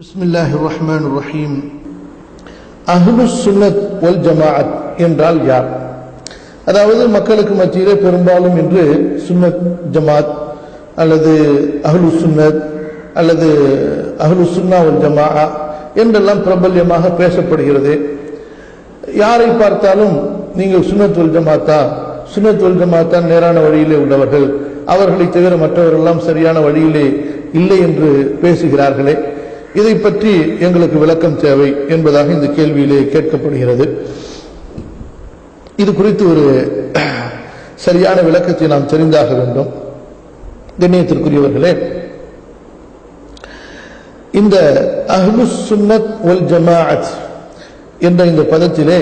பிஸ்மில்லாஹி ரஹ்மான் ரஹீம் அஹ்லு சுன்னத் ஒல் ஜமாஅத் என்றால் யார்? அதாவது மக்களுக்கு மத்தியிலே பெரும்பாலும் என்று சுன்னத் ஜமாத் அல்லது அஹ்லு சுன்னத் அல்லது அஹ்லு சுன்னா ஒல் ஜமாஅ என்றெல்லாம் பிரபல்யமாக பேசப்படுகிறது. யாரை பார்த்தாலும் நீங்கள் சுன்னத் ஒல் ஜமாத்தா சுன்னத் ஒல் ஜமாத்தா நேரான வழியிலே உள்ளவர்கள். அவர்களை தவிர மற்றவர்கள் எல்லாம் சரியான வழியிலே இல்லை என்று பேசுகிறார்களே. இதை பற்றி எங்களுக்கு விளக்கம் தேவை என்பதாக இந்த கேள்வியிலே கேட்கப்படுகிறது. இது குறித்து ஒரு சரியான விளக்கத்தை நாம் தெரிந்தாக வேண்டும். கண்ணியத்திற்குரியவர்களே இந்த அஹ்லு சுன்னத் ஒல் ஜமாஅத் என்ற இந்த பதத்திலே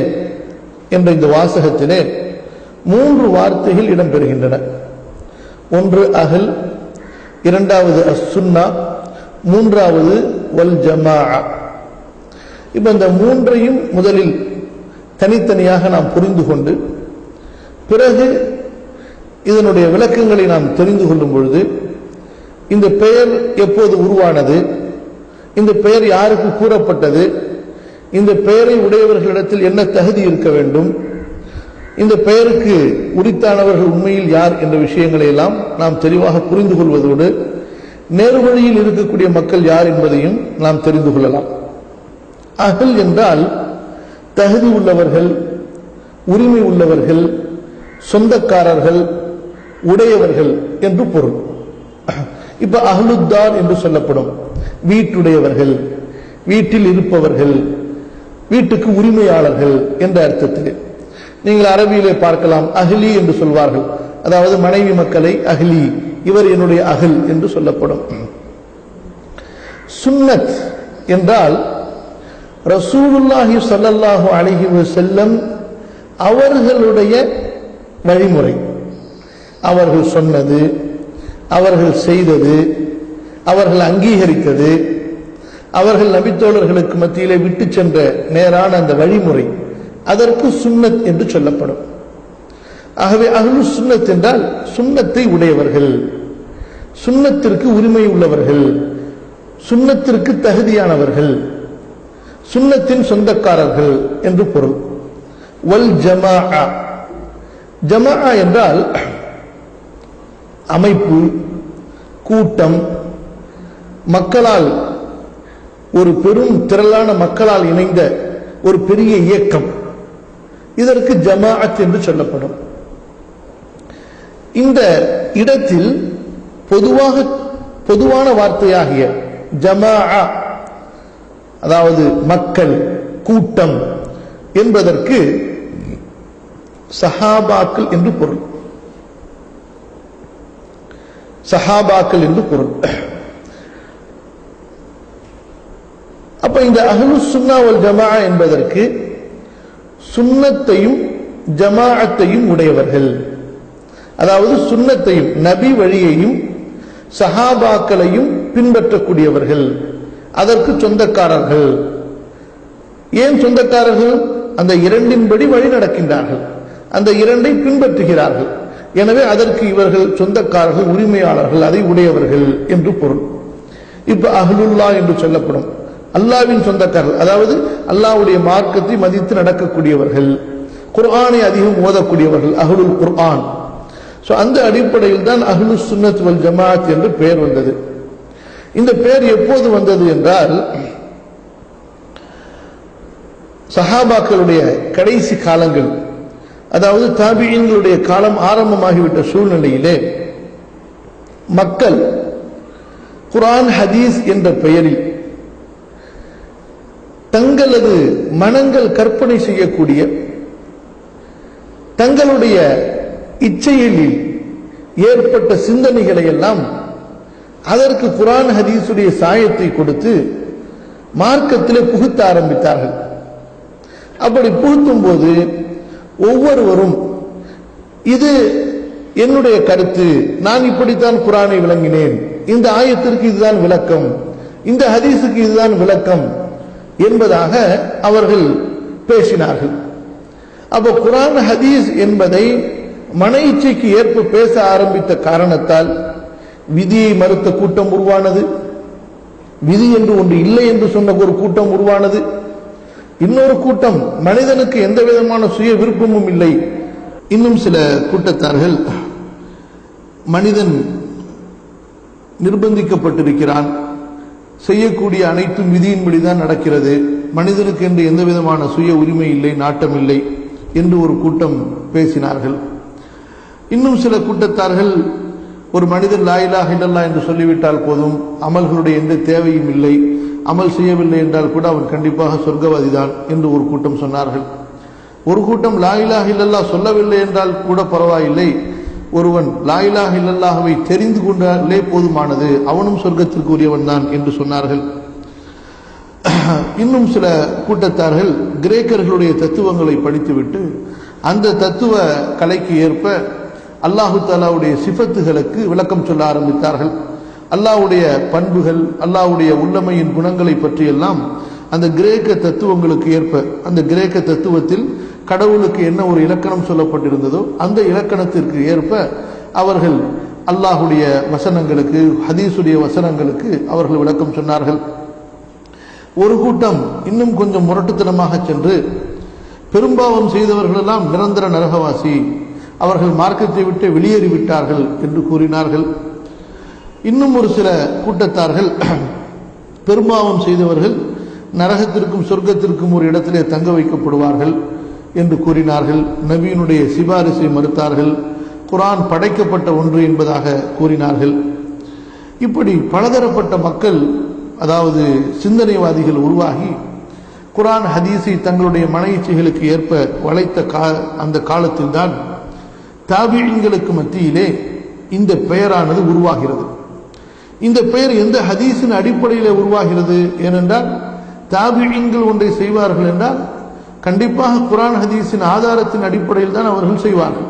என்ற இந்த வாசகத்திலே மூன்று வார்த்தைகள் இடம்பெறுகின்றன. ஒன்று அகல் இரண்டாவது அஸ் சுன்னா மூன்றாவது வல் ஜமா இப்ப இந்த மூன்றையும் முதலில் தனித்தனியாக நாம் புரிந்து கொண்டு பிறகு இதனுடைய விளக்கங்களை நாம் தெரிந்து கொள்ளும் பொழுது இந்த பெயர் எப்போது உருவானது இந்த பெயர் யாருக்கு கூறப்பட்டது இந்த பெயரை உடையவர்களிடத்தில் என்ன தகுதி இருக்க வேண்டும் இந்த பெயருக்கு உரித்தானவர்கள் உண்மையில் யார் என்ற விஷயங்களை எல்லாம் நாம் தெளிவாக புரிந்து கொள்வதோடு நேர்வழியில் இருக்கக்கூடிய மக்கள் யார் என்பதையும் நாம் தெரிந்து கொள்ளலாம். அகல் என்றால் தகுதி உள்ளவர்கள் உரிமை உள்ளவர்கள் சொந்தக்காரர்கள் உடையவர்கள் என்று பொருள். இப்ப அகலுத்தார் என்று சொல்லப்படும். வீட்டுடையவர்கள் வீட்டில் இருப்பவர்கள் வீட்டுக்கு உரிமையாளர்கள் என்ற அர்த்தத்தில். நீங்கள் அரபியிலே பார்க்கலாம் அகிலி என்று சொல்வார்கள். அதாவது மனைவி மக்களை அகிலி இவர் என்னுடைய அகல் என்று சொல்லப்படும். சுன்னத் என்றால் ரசூலுல்லாஹி சல்லல்லாஹு அழகி செல்லம் அவர்களுடைய வழிமுறை. அவர்கள் சொன்னது அவர்கள் செய்தது அவர்கள் அங்கீகரித்தது அவர்கள் நபித்தோழர்களுக்கு மத்தியிலே விட்டு சென்ற நேரான அந்த வழிமுறை அதற்கு சுன்னத் என்று சொல்லப்படும். ஆகவே அகலு சுன்னத் என்றால் சுன்னத்தை உடையவர்கள். சுண்ணத்திற்கு உரிமை உள்ளவர்கள் சுண்ணத்திற்கு தகுதியானவர்கள் சுண்ணத்தின் சொந்தக்காரர்கள் என்று பொருள். வல் ஜமா ஜமா என்றால் அமைப்பு கூட்டம் மக்களால் ஒரு பெரும் திரளான மக்களால் இணைந்த ஒரு பெரிய இயக்கம். இதற்கு ஜமாஅத் என்று சொல்லப்படும். இந்த இடத்தில் பொதுவாக பொதுவான வார்த்தையாகிய ஜமா அதாவது மக்கள் கூட்டம் என்பதற்கு சஹாபாக்கள் என்று பொருள். சஹாபாக்கள் என்று பொருள். அப்ப இந்த அகலு சுன்னா ஒரு ஜமா என்பதற்கு சுண்ணத்தையும் ஜமாஅத்தையும் உடையவர்கள். அதாவது சுண்ணத்தையும் நபி வழியையும் சஹாபாக்களையும் பின்பற்றக்கூடியவர்கள் அதற்கு சொந்தக்காரர்கள். ஏன் சொந்தக்காரர்கள்? அந்த இரண்டின்படி வழி நடக்கின்றார்கள். அந்த இரண்டை பின்பற்றுகிறார்கள். எனவே அதற்கு இவர்கள் சொந்தக்காரர்கள் உரிமையாளர்கள் அதை உடையவர்கள் என்று பொருள். இப்ப அஹ்லுல்லா என்று சொல்லப்படும். அல்லாவின் சொந்தக்காரர்கள் அதாவது அல்லாவுடைய மார்க்கத்தை மதித்து நடக்கக்கூடியவர்கள் குர்ஆனை அதிகம் ஓதக்கூடியவர்கள் அஹ்லுல் குர்ஆன். ஸோ அந்த அடிப்படையில் தான் அஹ்லு சுன்னத் வல் ஜமாத் என்று பெயர் வந்தது. இந்த பெயர் எப்போது வந்தது என்றால் சஹாபாக்களுடைய கடைசி காலங்கள் அதாவது தாபியங்களுடைய காலம் ஆரம்பமாகிவிட்ட சூழ்நிலையிலே மக்கள் குரான் ஹதீஸ் என்ற பெயரில் தங்களது மனங்கள் கற்பனை செய்யக்கூடிய தங்களுடைய இச்சையில் ஏற்பட்ட சிந்தனைகளை எல்லாம் அதற்கு குரான் ஹதீஸுடைய சாயத்தை கொடுத்து மார்க்கத்திலே புகுத்த ஆரம்பித்தார்கள். அப்படி புகுத்தும் போது ஒவ்வொருவரும் இது என்னுடைய கருத்து நான் இப்படித்தான் குரானை விளங்கினேன் இந்த ஆயத்திற்கு இதுதான் விளக்கம் இந்த ஹதீஸுக்கு இதுதான் விளக்கம் என்பதாக அவர்கள் பேசினார்கள். அப்ப குரான் ஹதீஸ் என்பதை மன இச்சைக்கு ஏற்ப பேச ஆரம்பித்த காரணத்தால் விதியை மறுத்த கூட்டம் உருவானது. விதி என்று ஒன்று இல்லை என்று சொன்ன ஒரு கூட்டம் உருவானது. இன்னொரு கூட்டம் மனிதனுக்கு எந்த விதமான சுய விருப்பமும் இல்லை. இன்னும் சில கூட்டத்தார்கள் மனிதன் நிர்பந்திக்கப்பட்டிருக்கிறான். செய்யக்கூடிய அனைத்தும் விதியின்படிதான் நடக்கிறது. மனிதனுக்கு என்று எந்த விதமான சுய உரிமை இல்லை நாட்டம் இல்லை என்று ஒரு கூட்டம் பேசினார்கள். இன்னும் சில கூட்டத்தார்கள் ஒரு மனிதன் லாயிலா இல்லல்லா என்று சொல்லிவிட்டால் போதும் அமல்களுடைய எந்த தேவையும் இல்லை அமல் செய்யவில்லை என்றால் கூட அவன் கண்டிப்பாக சொர்க்கவாதிதான் என்று ஒரு கூட்டம் சொன்னார்கள். ஒரு கூட்டம் லாயிலா ஹில்லல்லா சொல்லவில்லை என்றால் கூட பரவாயில்லை. ஒருவன் லாயிலா இல்லல்லாகவை தெரிந்து கொண்டாலே போதுமானது அவனும் சொர்க்கத்திற்கு உரியவன் தான் என்று சொன்னார்கள். இன்னும் சில கூட்டத்தார்கள் கிரேக்கர்களுடைய தத்துவங்களை படித்துவிட்டு அந்த தத்துவ கலைக்கு ஏற்ப அல்லாஹு தாலாவுடைய சிஃபத்துகளுக்கு விளக்கம் சொல்ல ஆரம்பித்தார்கள். அல்லாவுடைய பண்புகள் அல்லாஹ்வுடைய உள்ளமையின் குணங்களை பற்றியெல்லாம் அந்த கிரேக்க தத்துவங்களுக்கு ஏற்ப அந்த கிரேக்க தத்துவத்தில் கடவுளுக்கு என்ன ஒரு இலக்கணம் சொல்லப்பட்டிருந்ததோ அந்த இலக்கணத்திற்கு ஏற்ப அவர்கள் அல்லாஹுடைய வசனங்களுக்கு ஹதீஸுடைய வசனங்களுக்கு அவர்கள் விளக்கம் சொன்னார்கள். ஒரு கூட்டம் இன்னும் கொஞ்சம் முரட்டுத்தனமாக சென்று பெரும்பாவம் செய்தவர்களெல்லாம் நிரந்தர நரகவாசி அவர்கள் மார்க்கத்தை விட்டு வெளியேறிவிட்டார்கள் என்று கூறினார்கள். இன்னும் ஒரு சில கூட்டத்தார்கள் பெரும்பாவம் செய்தவர்கள் நரகத்திற்கும் சொர்க்கத்திற்கும் ஒரு இடத்திலே தங்க வைக்கப்படுவார்கள் என்று கூறினார்கள். நபியினுடைய சிபாரிசை மறுத்தார்கள். குரான் படைக்கப்பட்ட ஒன்று என்பதாக கூறினார்கள். இப்படி பலதரப்பட்ட மக்கள் அதாவது சிந்தனைவாதிகள் உருவாகி குரான் ஹதீஸை தங்களுடைய மன இச்சைகளுக்கு ஏற்ப வளைத்த கா அந்த காலத்தில்தான் தாபியங்களுக்கு மத்தியிலே இந்த பெயரானது உருவாகிறது. இந்த பெயர் எந்த ஹதீஸின் அடிப்படையில் உருவாகிறது ஏனென்றால் தாபியங்கள் ஒன்றை செய்வார்கள் என்றால் கண்டிப்பாக குரான் ஹதீஸின் ஆதாரத்தின் அடிப்படையில் தான் அவர்கள் செய்வார்கள்.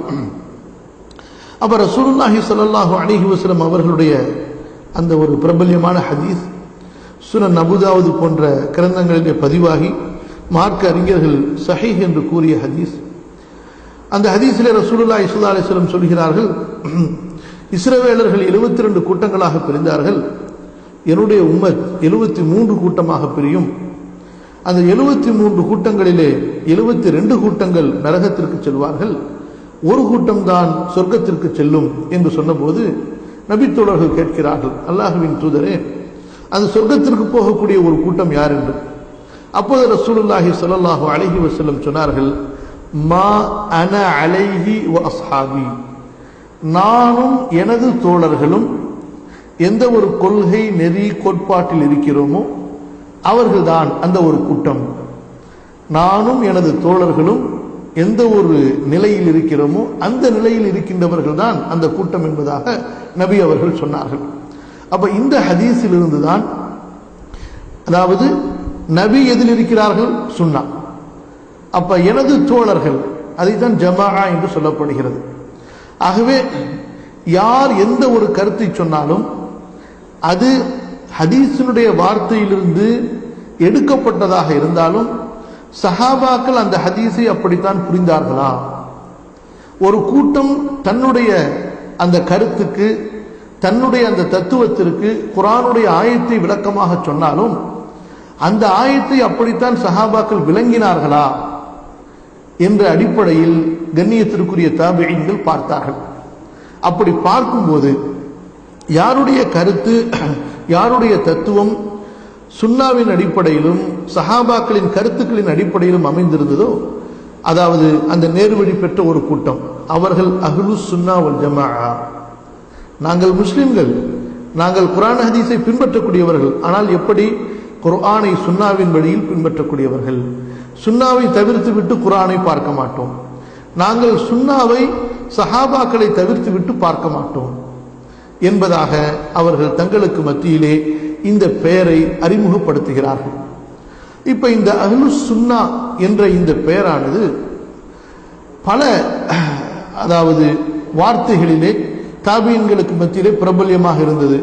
அப்ப ரசூலுல்லாஹி சல்லாஹு அலைஹி வஸ்லம் அவர்களுடைய அந்த ஒரு பிரபல்யமான ஹதீஸ் சுனன் அபுதாவது போன்ற கிரந்தங்களிலே பதிவாகி மார்க்க அறிஞர்கள் சஹீஹ் என்று கூறிய ஹதீஸ் அந்த ஹதீஸிலே ரசூலுல்லா ஸல்லல்லாஹு அலிஸ்லம் சொல்கிறார்கள் இஸ்ரவேலர்கள் 72 ரெண்டு கூட்டங்களாக பிரிந்தார்கள். என்னுடைய உம்மத் 73 மூன்று கூட்டமாக பிரியும். அந்த 73 மூன்று கூட்டங்களிலே 72 ரெண்டு கூட்டங்கள் நரகத்திற்கு செல்வார்கள். ஒரு கூட்டம்தான் சொர்க்கத்திற்கு செல்லும் என்று சொன்னபோது நபித்தோழர்கள் கேட்கிறார்கள் அல்லாஹுவின் தூதரே அந்த சொர்க்கத்திற்கு போகக்கூடிய ஒரு கூட்டம் யார் என்று? அப்போது ரசூலுல்லாஹி ஸல்லல்லாஹு அழகி வசல்லம் சொன்னார்கள் மா அன அலைஹி வ அஸ்ஹாபி. நானும் எனது தோழர்களும் எந்த ஒரு கொள்கை நெறி கோட்பாட்டில் இருக்கிறோமோ அவர்கள்தான் அந்த ஒரு கூட்டம். நானும் எனது தோழர்களும் எந்த ஒரு நிலையில் இருக்கிறோமோ அந்த நிலையில் இருக்கின்றவர்கள் தான் அந்த கூட்டம் என்பதாக நபி அவர்கள் சொன்னார்கள். அப்ப இந்த ஹதீஸில் இருந்துதான் அதாவது நபி எதில் இருக்கிறார்கள்? சுன்னா. அப்ப எனது தோழர்கள் அதைத்தான் ஜமா என்று சொல்லப்படுகிறது. ஆகவே யார் எந்த ஒரு கருத்தை சொன்னாலும் அது ஹதீஸினுடைய வார்த்தையிலிருந்து எடுக்கப்பட்டதாக இருந்தாலும் சஹாபாக்கள் அந்த ஹதீஸை அப்படித்தான் புரிந்தார்களா? ஒரு கூட்டம் தன்னுடைய அந்த கருத்துக்கு தன்னுடைய அந்த தத்துவத்திற்கு குரானுடைய ஆயத்தை விளக்கமாக சொன்னாலும் அந்த ஆயத்தை அப்படித்தான் சஹாபாக்கள் விளங்கினார்களா? என்ற அடிப்படையில் கண்ணியத்திற்குரிய தாபியங்கள் பார்த்தார்கள். அப்படி பார்க்கும்போது யாருடைய கருத்து யாருடைய தத்துவம் சுன்னாவின் அடிப்படையிலும் சஹாபாக்களின் கருத்துக்களின் அடிப்படையிலும் அமைந்திருந்ததோ அதாவது அந்த நேர்வழி பெற்ற ஒரு கூட்டம் அவர்கள் அஹ்லு சுன்னாவல் ஜமா நாங்கள் முஸ்லிம்கள் நாங்கள் குரான் ஹதீஸை பின்பற்றக்கூடியவர்கள் ஆனால் எப்படி குர்ஆனை சுன்னாவின் வழியில் பின்பற்றக்கூடியவர்கள்? சுண்ணாவை தவிர்த்து விட்டு குரானை பார்க்க மாட்டோம். நாங்கள் சுண்ணாவை சஹாபாக்களை தவிர்த்து விட்டு பார்க்க மாட்டோம். என்பதாக அவர்கள் தங்களுக்கு மத்தியிலே இந்த பெயரை அறிமுகப்படுத்துகிறார்கள். இப்ப இந்த அஹ்லு சுன்னா என்ற இந்த பெயரானது பல அதாவது வார்த்தைகளிலே தாபியன்களுக்கு மத்தியிலே பிரபல்யமாக இருந்தது.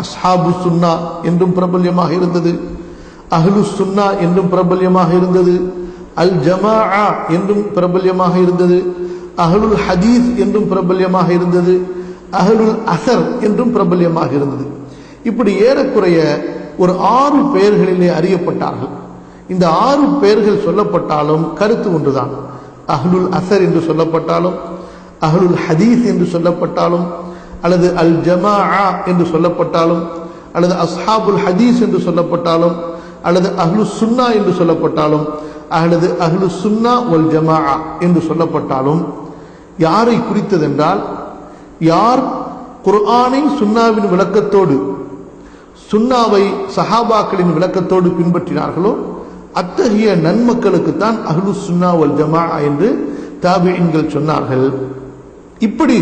அஸ்ஹாபு சுன்னா என்றும் பிரபல்யமாக இருந்தது. அஹ்லு சுன்னா என்றும் பிரபல்யமாக இருந்தது. அல் ஜமா என்றும் பிரபல்யமாக இருந்தது. அஹ்லுல் ஹதீஸ் என்றும் பிரபல்யமாக இருந்தது. அஹ்லுல் அசர் என்றும் பிரபல்யமாக இருந்தது. இப்படி ஏறக்குறைய ஒரு ஆறு பெயர்களிலே அறியப்பட்டார்கள். இந்த ஆறு பெயர்கள் சொல்லப்பட்டாலும் கருத்து ஒன்றுதான். அஹ்லுல் அசர் என்று சொல்லப்பட்டாலும் அஹ்லுல் ஹதீஸ் என்று சொல்லப்பட்டாலும் அல்லது அல் ஜமா என்று சொல்லப்பட்டாலும் அல்லது அஸ்ஹாபுல் ஹதீஸ் என்று சொல்லப்பட்டாலும் அல்லது அஹ்லு சுன்னா என்று சொல்லப்பட்டாலும் அல்லது அஹ்லு சுன்னா ஒல் ஜமா என்று சொல்லப்பட்டாலும் யாரை குறித்ததென்றால் யார் குர்ஆனை சுன்னாவின் விளக்கத்தோடு சுன்னாவை சஹாபாக்களின் விளக்கத்தோடு பின்பற்றினார்களோ அத்தகைய நன்மக்களுக்குத்தான் அஹ்லு சுன்னா ஒல் ஜமா என்று தாபியன்கள் சொன்னார்கள். இப்படி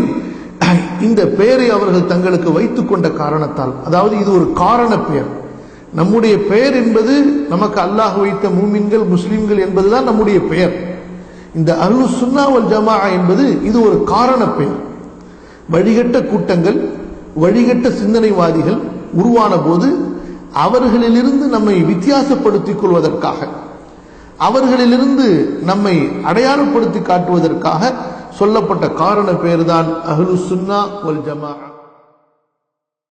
இந்த பெயரை அவர்கள் தங்களுக்கு வைத்துக்கொண்ட காரணத்தால் அதாவது இது ஒரு காரண பெயர். நம்முடைய பெயர் என்பது நமக்கு அல்லாஹ் வைத்த மூமின்கள் முஸ்லிம்கள் என்பதுதான் நம்முடைய பெயர். இந்த அருள் சுன்னாவல் ஜமா என்பது இது ஒரு காரண பெயர். வழிகட்ட கூட்டங்கள் வழிகட்ட சிந்தனைவாதிகள் உருவான போது அவர்களிலிருந்து நம்மை வித்தியாசப்படுத்திக் கொள்வதற்காக அவர்களிலிருந்து நம்மை அடையாளப்படுத்தி காட்டுவதற்காக சொல்லப்பட்ட காரண பெயர்தான் அஹ்லு சுன்னா வல் ஜமா